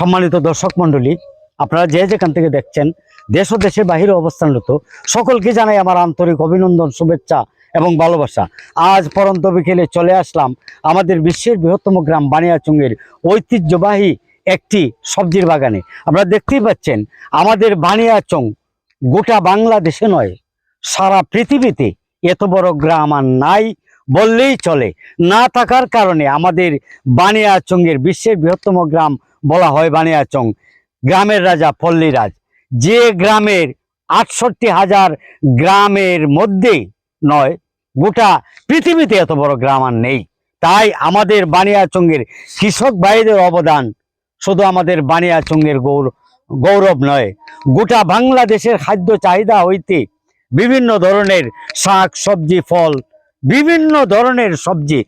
সম্মানিত দর্শক মণ্ডলী, আপনারা যে যেখান থেকে দেখছেন, দেশ ও দেশের বাহিরে অবস্থানরত, সকলকে জানাই আমার আন্তরিক অভিনন্দন, শুভেচ্ছা এবং ভালোবাসা। আজ পরন্ত বিকেলে চলে আসলাম আমাদের বিশ্বের বৃহত্তম গ্রাম বানিয়াচুঙ্গের ঐতিহ্যবাহী একটি সবজির বাগানে। আপনারা দেখতেই পাচ্ছেন, আমাদের বানিয়াচং গোটা বাংলাদেশে নয়, সারা পৃথিবীতে এত বড় গ্রাম আর নাই বললেই চলে। না থাকার কারণে আমাদের বানিয়াচঙ্গের বিশ্বের বৃহত্তম গ্রাম বলা হয় বানিয়াচং, গ্রামের রাজা পল্লীরাজ। যে গ্রামের আটষট্টি হাজার গ্রামের মধ্যে নয়, গোটা পৃথিবীতে এত বড় গ্রাম আর নেই। তাই আমাদের বানিয়াচঙ্গের কৃষক ভাইদের অবদান শুধু আমাদের বানিয়াচঙ্গের গৌর, গৌরব নয়, গোটা বাংলাদেশের খাদ্য চাহিদা হইতে বিভিন্ন ধরনের শাক, সবজি, ফল বিভিন্ন ধরনের সবজি।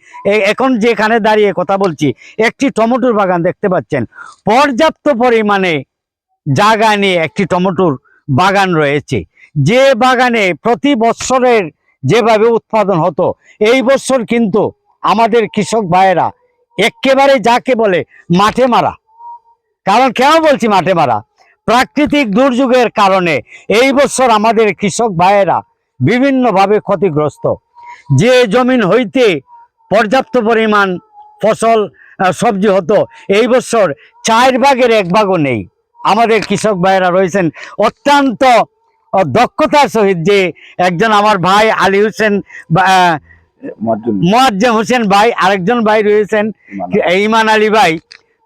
এখন যেখানে দাঁড়িয়ে কথা বলছি, একটি টমেটোর বাগান দেখতে পাচ্ছেন। পর্যাপ্ত পরিমাণে জায়গা নিয়ে একটি টমেটোর বাগান রয়েছে। যে বাগানে প্রতি বৎসরের যেভাবে উৎপাদন হতো, এই বছর কিন্তু আমাদের কৃষক ভাইয়েরা একেবারে যাকে বলে মাঠে মারা। কারণ কেন বলছি মাঠে মারা? প্রাকৃতিক দুর্যোগের কারণে এই বছর আমাদের কৃষক ভাইয়েরা বিভিন্নভাবে ক্ষতিগ্রস্ত। যে জমিন হইতে পর্যাপ্ত পরিমাণ ফসল সবজি হতো এই বছর চার ভাগের এক ভাগও নেই। আমাদের কৃষক ভাইয়েরা রয়েছেন অত্যন্ত দক্ষতার সহিত যে একজন আমার ভাই আলী হোসেন মোয়াজ্জেম হোসেন ভাই আরেকজন ভাই রয়েছেন ইমান আলী ভাই।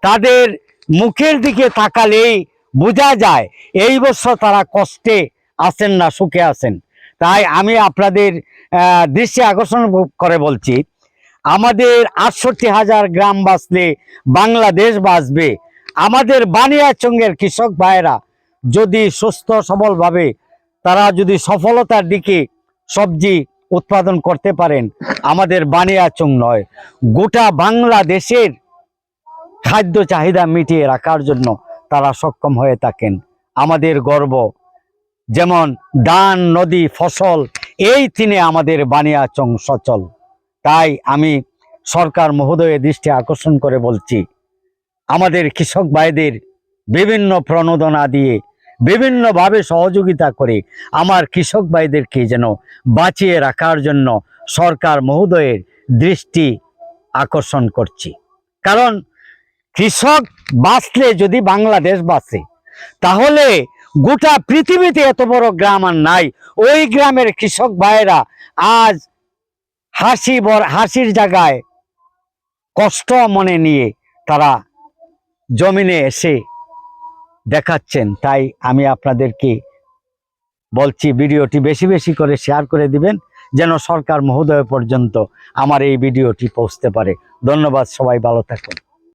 তাদের মুখের দিকে তাকালেই বোঝা যায় এই বছর তারা কষ্টে আছেন না সুখে আছেন। তাই আমি আপনাদের দৃষ্টি আকর্ষণ করে বলছি, আমাদের আটষট্টি হাজার গ্রাম বাঁচলে বাংলাদেশ বাঁচবে। আমাদের বানিয়াচঙ্গের কৃষক ভাইয়েরা যদি সুস্থ, সবলভাবে তারা যদি সফলতার দিকে সবজি উৎপাদন করতে পারেন, আমাদের বানিয়াচং নয়, গোটা বাংলাদেশের খাদ্য চাহিদা মিটিয়ে রাখার জন্য তারা সক্ষম হয়ে থাকেন। আমাদের গর্ব যেমন ধান নদী ফসল, এই তিনে আমাদের বানিয়াচং সচল। তাই আমি সরকার মহোদয়ের দৃষ্টি আকর্ষণ করে বলছি, আমাদের কৃষক ভাইদের বিভিন্ন প্রণোদনা দিয়ে, বিভিন্নভাবে সহযোগিতা করে আমার কৃষক ভাইদেরকে যেন বাঁচিয়ে রাখার জন্য সরকার মহোদয়ের দৃষ্টি আকর্ষণ করছি। কারণ কৃষক বাঁচলে যদি বাংলাদেশ বাঁচে, তাহলে গোটা পৃথিবীতে এত বড় গ্রাম আর নাই। ওই গ্রামের কৃষক ভাইয়েরা আজ হাসি বর হাসির জায়গায় কষ্ট মনে নিয়ে তারা জমিনে এসে দেখাচ্ছেন। তাই আমি আপনাদেরকে বলছি, ভিডিওটি বেশি বেশি করে শেয়ার করে দিবেন, যেন সরকার মহোদয় পর্যন্ত আমার এই ভিডিওটি পৌঁছতে পারে। ধন্যবাদ, সবাই ভালো থাকুন।